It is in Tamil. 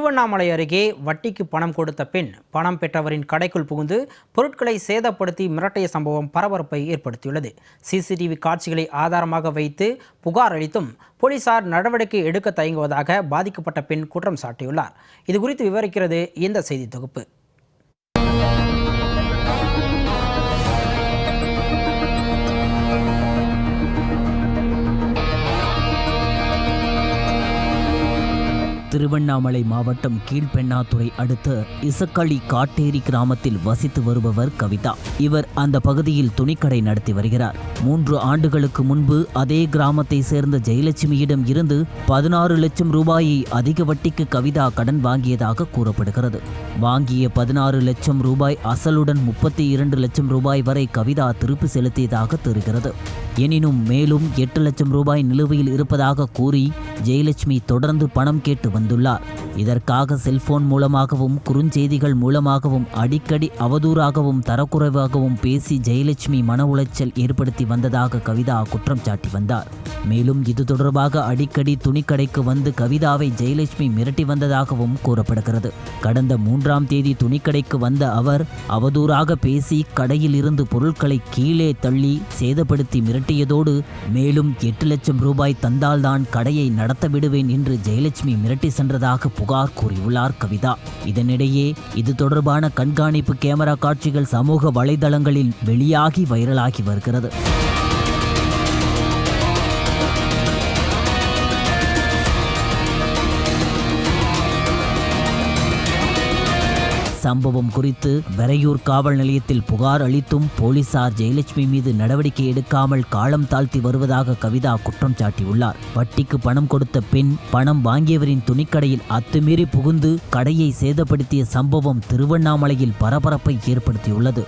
திருவண்ணாமலை அருகே வட்டிக்கு பணம் கொடுத்த பெண் பணம் பெற்றவரின் கடைக்குள் புகுந்து பொருட்களை சேதப்படுத்தி மிரட்டிய சம்பவம் பரபரப்பை ஏற்படுத்தியுள்ளது. சிசிடிவி காட்சிகளை ஆதாரமாக வைத்து புகார் அளித்தும் போலீசார் நடவடிக்கை எடுக்க தயங்குவதாக பாதிக்கப்பட்ட பெண் குற்றம் சாட்டியுள்ளார். இது குறித்து விவரிக்கிறது இந்த செய்தி தொகுப்பு. திருவண்ணாமலை மாவட்டம் கீழ்பெண்ணாத்துறை அடுத்த இசக்களி காட்டேரி கிராமத்தில் வசித்து வருபவர் கவிதா. இவர் அந்த பகுதியில் துணிக்கடை நடத்தி வருகிறார். மூன்று ஆண்டுகளுக்கு முன்பு அதே கிராமத்தை சேர்ந்த ஜெயலட்சுமியிடம் இருந்து பதினாறு லட்சம் ரூபாயை அதிக வட்டிக்கு கவிதா கடன் வாங்கியதாக கூறப்படுகிறது. வாங்கிய பதினாறு லட்சம் ரூபாய் அசலுடன் முப்பத்தி இரண்டு லட்சம் ரூபாய் வரை கவிதா திருப்பி செலுத்தியதாக தெரிகிறது. எனினும் மேலும் எட்டு லட்சம் ரூபாய் நிலுவையில் இருப்பதாக கூறி ஜெயலட்சுமி தொடர்ந்து பணம் கேட்டு வந்துள்ளார். இதற்காக செல்போன் மூலமாகவும் குறுஞ்செய்திகள் மூலமாகவும் அடிக்கடி அவதூறாகவும் தரக்குறைவாகவும் பேசி ஜெயலட்சுமி மன உளைச்சல் ஏற்படுத்தி வந்ததாக கவிதா குற்றம் சாட்டி வந்தார். மேலும் இது தொடர்பாக அடிக்கடி துணிக்கடைக்கு வந்து கவிதாவை ஜெயலட்சுமி மிரட்டி வந்ததாகவும் கூறப்படுகிறது. கடந்த மூன்றாம் தேதி துணிக்கடைக்கு வந்த அவர் அவதூறாக பேசி கடையில் இருந்து பொருட்களை கீழே தள்ளி சேதப்படுத்தி மிரட்டியதோடு மேலும் எட்டு லட்சம் ரூபாய் தந்தால்தான் கடையை நடத்த விடுவேன் என்று ஜெயலட்சுமி மிரட்டி சென்றதாக புகார் கூறியுள்ளார் கவிதா. இதனிடையே இது தொடர்பான கண்காணிப்பு கேமரா காட்சிகள் சமூக வலைதளங்களில் வெளியாகி வைரலாகி வருகிறது. சம்பவம் குறித்து வெறையூர் காவல் நிலையத்தில் புகார் அளித்தும் போலீசார் ஜெயலட்சுமி மீது நடவடிக்கை எடுக்காமல் காலம் தாழ்த்தி வருவதாக கவிதா குற்றம் சாட்டியுள்ளார். வட்டிக்கு பணம் கொடுத்த பெண் பணம் வாங்கியவரின் துணிக்கடையில் அத்துமீறி புகுந்து கடையை சேதப்படுத்திய சம்பவம் திருவண்ணாமலையில் பரபரப்பை ஏற்படுத்தியுள்ளது.